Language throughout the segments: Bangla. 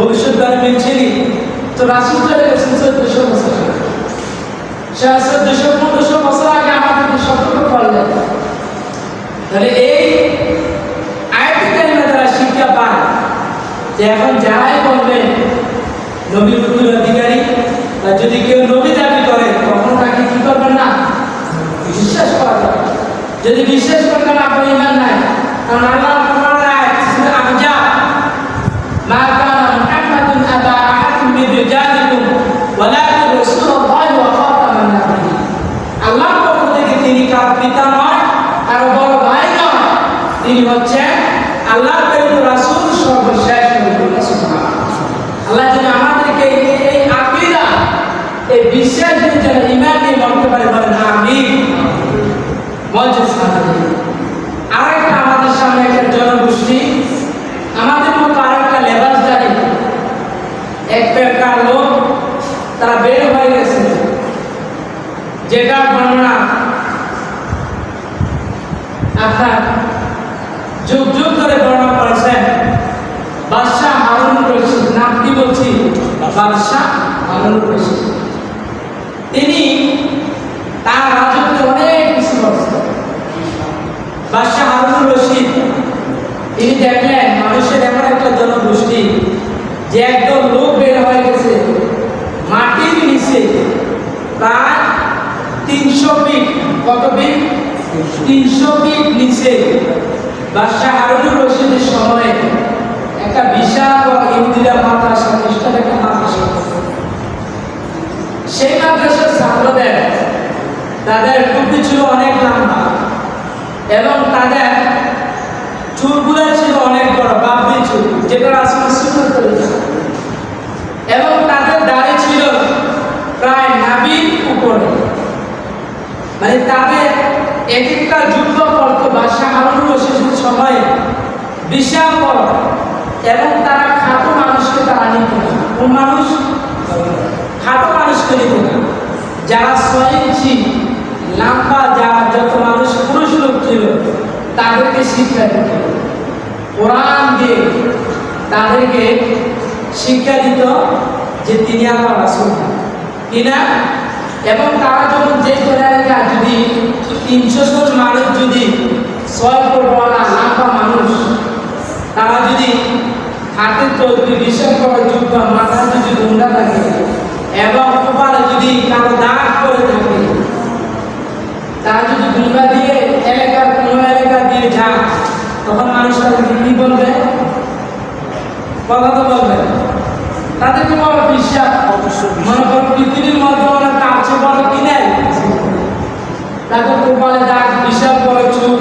ভবিষ্যৎবাণী মিলছিলি তো রাসুল চলে গেছেন চোদ্দশো বছর। সে চোদ্দশো, পনেরোশো বছর আগে আমাদেরকে সতর্ক করলেন তাহলে এই আয়াতি কালিমা দ্বারা শিক্ষা পায় যে এখন যারাই বলবেন নবীর উত্তর অধিকারী, বা যদি কেউ নবী দাবি করে কখনো তাকে কি করবেন না? বিশ্বাস করা যদি বিশ্বাস করতে না আপনার ইমান নাই, কারণ আল্লাহ রিজালিকুম ওয়ালাকিন রাসূলুল্লাহি ওয়া খাতামান নাবিয়্যিন আল্লাহর পক্ষ থেকে তিনি কার পিতা নয় কারও বড় ভাই নয়। তিনি হচ্ছেন আল্লাহর প্রেরিত রাসূল, সর্বশেষ নবী আল্লাহ যেন আমাদেরকে এই- আকীদা, এই বিশ্বাস যেন ইমান নিয়ে মরতে পারে বলেন আমিন। সাথে আরেকটা আমাদের সামনে একটা জনগোষ্ঠী, আমাদের মতো আরেকটা লেবাসদারি, এক পেশার লোক তারা বের হয়ে গেছে যেটা বর্ণনা আপনার যুগ যুগ ধরে বর্ণনা করেছেন বাদশাহ হারুন রশিদ, নাম কি বলছি? বাদশাহ হারুন তিনি তার রাজত্বে অনেক কিছু করছেন বাদশাহ হারুন রশিদ তিনি দেখলেন মানুষের এমন একটা জনগোষ্ঠী যে একদম লোক বের হয়ে গেছে মাটির নিচে প্রায় তিনশো ফিট কত ফিট তিনশো নিচে বাদশাহ হারুনুর রশিদের সময়ে একটা বিশাল ইন্দিরা মাদ্রাসা প্রতিষ্ঠান একটা মাদ্রাসা সেই মাদ্রাসার ছাত্রদের, তাদের টুপি ছিল অনেক লম্বা এবং তাদের চুলগুলো ছিল অনেক বড় বাপরি চুল যেটা আসলে সুন্দর করে এবং তাদের দাড়ি ছিল প্রায় নাবির উপরে। মানে তাদের এক যুদ্ধ করতো বাদশাহ হারুন রশিদের সময়ে বিশাল বড়, এবং তারা খাটো মানুষকে তারা নিত না। কোন মানুষ? খাটো মানুষকে নিত না। যারা ইঞ্চি লম্বা যারা যত মানুষ পুরুষ লোক ছিল, তাদেরকে শিক্ষা দিত। কোরআন দিয়ে তাদেরকে শিক্ষা দিত যে তিনি আমার রাসুল। কিনা এবং তারা যখন যে এলাকা যদি তিনশো জন মানুষ যদি ছয় ফুটওয়ালা লম্বা মানুষ তারা যদি হাতে চলতি বিশাল বড় যুদ্ধ মাথা যদি গুন্ডা থাকে এবং কপালে যদি কারও দাগ করে থাকে তারা যদি গুন্ডা দিয়ে এলাকার কোনো এলাকা দিয়ে যান তখন মানুষ তাদেরকে কি বলবে? কথা তো বলবে তাদেরকে বড় বিশ্বাস। মনে করো পৃথিবীর মধ্যে ওরা তার চেয়ে বড় কি নেই তাদের কপালে দাগ বিশাল বড় চুল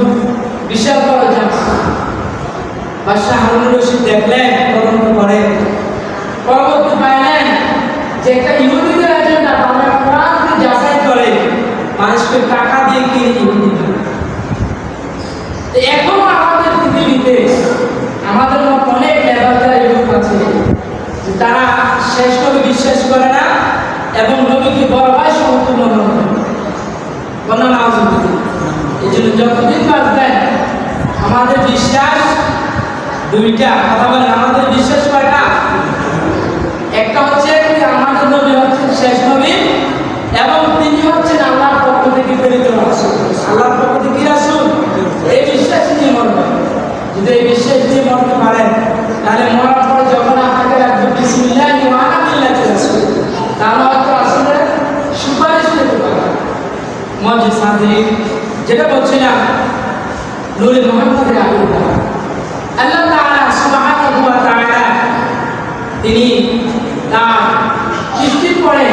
বিশাল বড় জামা বাদশাহ হারুন রশিদ দেখলেন, তদন্ত করে। পরবর্তী পাইলেন যে একটা ইহুদিদের এজেন্ডা, তারা কোরআনকে যাচাই করে, মানুষকে টাকা দিয়ে কিনে ইহুদি এখনও আমাদের পৃথিবীতে, আমাদের অনেক লেবাসদার লোক আছে তারা শেষ নবী বিশ্বাস করে না, এবং নবীকে বড় ভাই সমতুল্য মনে করে বর্ণনা আলোচনা এই জন্য যতদিন বাঁচবেন আমাদের বিশ্বাস দুইটা। কথা বলেন, আমাদের বিশ্বাস কয়টা? একটা হচ্ছে আমাদের নবী হচ্ছেন শেষ নবী এবং তিনি হচ্ছেন আল্লাহর পক্ষ থেকে প্রেরিত আল্লাহর পক্ষ থেকে রাসূল? এই বিশ্বাস নিয়ে মরবেন যদি এই বিশ্বাস নিয়ে মরতে পারেন, তাহলে মরার পরে যখন আপনাকে রাখবে বিসমিল্লাহ ওয়ানা বিল্লাহি রাসূল, তাহলে হয়তো আসলে সুপারিশ পেতে পারেন মসজিদ সাথে যেটা বলছিলাম নূরে মোহাম্মদের আবির্ভাব আল্লাহ তাআলা সুবহানাহু ওয়া তাআলা তিনি তার সৃষ্টির পরে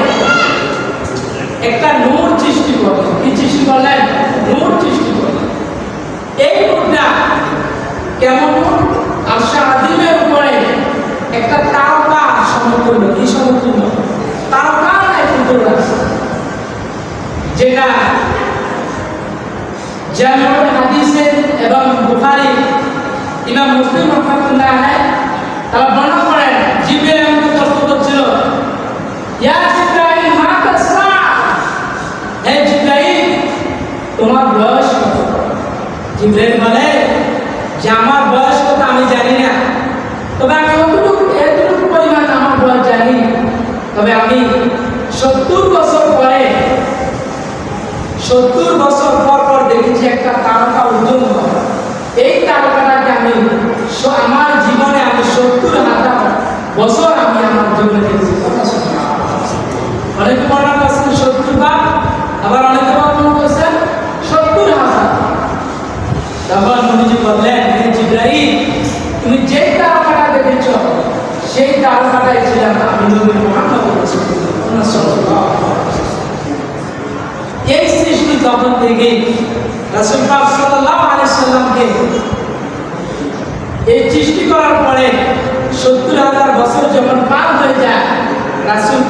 একটা নূর সৃষ্টি করলেন। কি সৃষ্টি করলেন? নূর সৃষ্টি করলেন। এই নূরটা কেমন আশা আদিমের উপরে একটা তারকা সমতুল্য। কি সমতুল্য? তারকা সুন্দর লাগছে যেটা জামিউল হাদিসে এবং বুখারি, ইমাম মুসলিম রহমতুল্লাহ আলাই তারা বর্ণনা করেন জিবের এমন তর্ক করছিল ইয়া জিব্রাইল মাতা সা হে জিব্রাইল, তোমার বয়স কত? জিব্রাইল বলে, যে আমার বয়স কত আমি জানি না। তবে আমি অতটুকু, এতটুকু পরিমাণ আমার বয়স জানি। তবে আমি সত্তর বছর পরে, সত্তর আলাইহি ওয়াসাল্লাম। এই সৃষ্টি তখন থেকে রাসূল পাক সাল্লাল্লাহু সাল্লামকে এই সৃষ্টি করার পরে সত্তর হাজার বছর যখন পার হয়ে যায় রাসুল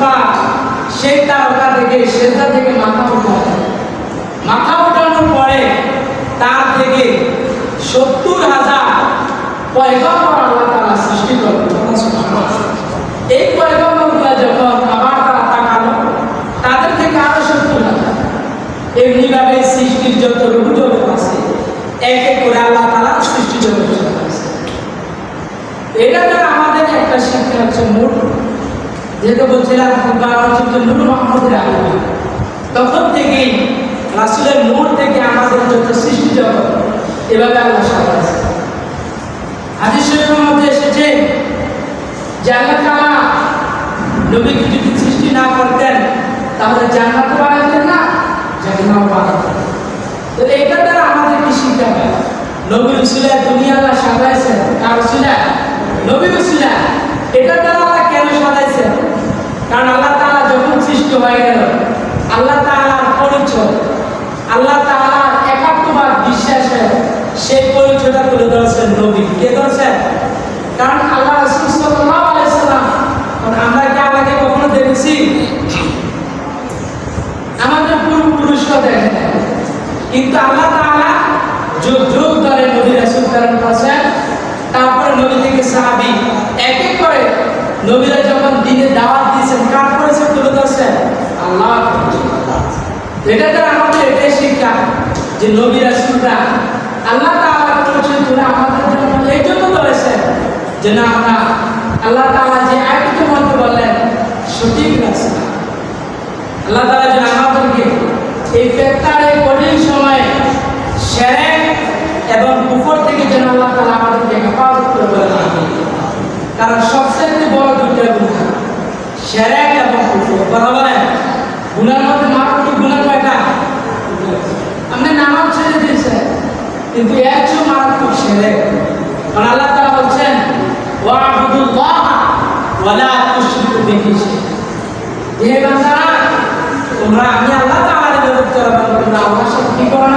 সেই তারকা থেকে সেটা থেকে মাথা উঠায় মাথা উঠানোর পরে তার থেকে সত্তর হাজার পয়গম্বর আল্লাহ তাআলা সৃষ্টি করলেন এই পয়গম্বরগুলো যখন আবার তারা তাকালো তাদের থেকে আরও সত্তর হাজার এমনিভাবে সৃষ্টির যত রূপ আছে, এক এক করে আল্লাহ তাআলা সৃষ্টি জগৎ আছে। এটা দ্বারা আমাদের একটা শিক্ষা হচ্ছে মূল। যেটা বলছিলাম নূর মোহাম্মদের আল্লাহ তখন থেকেই রাসুলের নূর থেকে আমাদের যত সৃষ্টি জগৎ, এভাবে আল্লাহ সাজাচ্ছে হাদিস শরীফের মধ্যে এসেছে যে আল্লাহ নবীকে যদি সৃষ্টি না করতেন, তাহলে জান্নাত বানাতেন না জাহান্নাম বানাতেন তো এটা আল্লাহ তাআলা যখন সৃষ্টি হয়ে গেল, আল্লাহ কে ধরেছেন? কারণ আল্লাহ রসুল সাল্লাল্লাহু আলাইহি সাল্লাম, আমরা কি আল্লাহকে কখনো দেখেছি আমাদের কিন্তু আল্লাহ তাআলা যুগ যুগ ধরে নবী রাসূল করেছেন। নবী থেকে সাহাবী এক এক করে নবীরা যখন দিনে দাওয়াত দিয়েছেন, কার তুলে ধরছেন? আল্লাহ এটা আমাদের এটাই শিক্ষা যে নবী রাসূলরা আল্লাহ তাআলা তুলে আমাদের জন্য এই জন্য ধরেছেন যে না, আমরা আল্লাহ তাআলা যে আয়াতের মধ্যে বললেন, সঠিক রাস্তা। আল্লাহ তাআলা আমাদেরকে এই এই কঠিন সময়ে শিরক এবং কুফর থেকে যেন আল্লাহ তাআলা আমাদেরকে হেফাজত করে বলেন, আমিন। কারণ সবচেয়ে বড় দুইটা গুনাহ শিরক এবং কথা বলেন, গুনার মধ্যে মাত্র গুনাহ কয়টা? আপনি নামাজ ছেড়ে দিয়েছেন কিন্তু এর চেয়েও মারাত্মক শিরক কারণ আল্লাহ তাআলা বলছেন, ওয়া'বুদুল্লাহ ওয়ালা তুশরিকু বিহি শাইআ হে বান্দা যারা বান্ধব আমার সাথে কি করে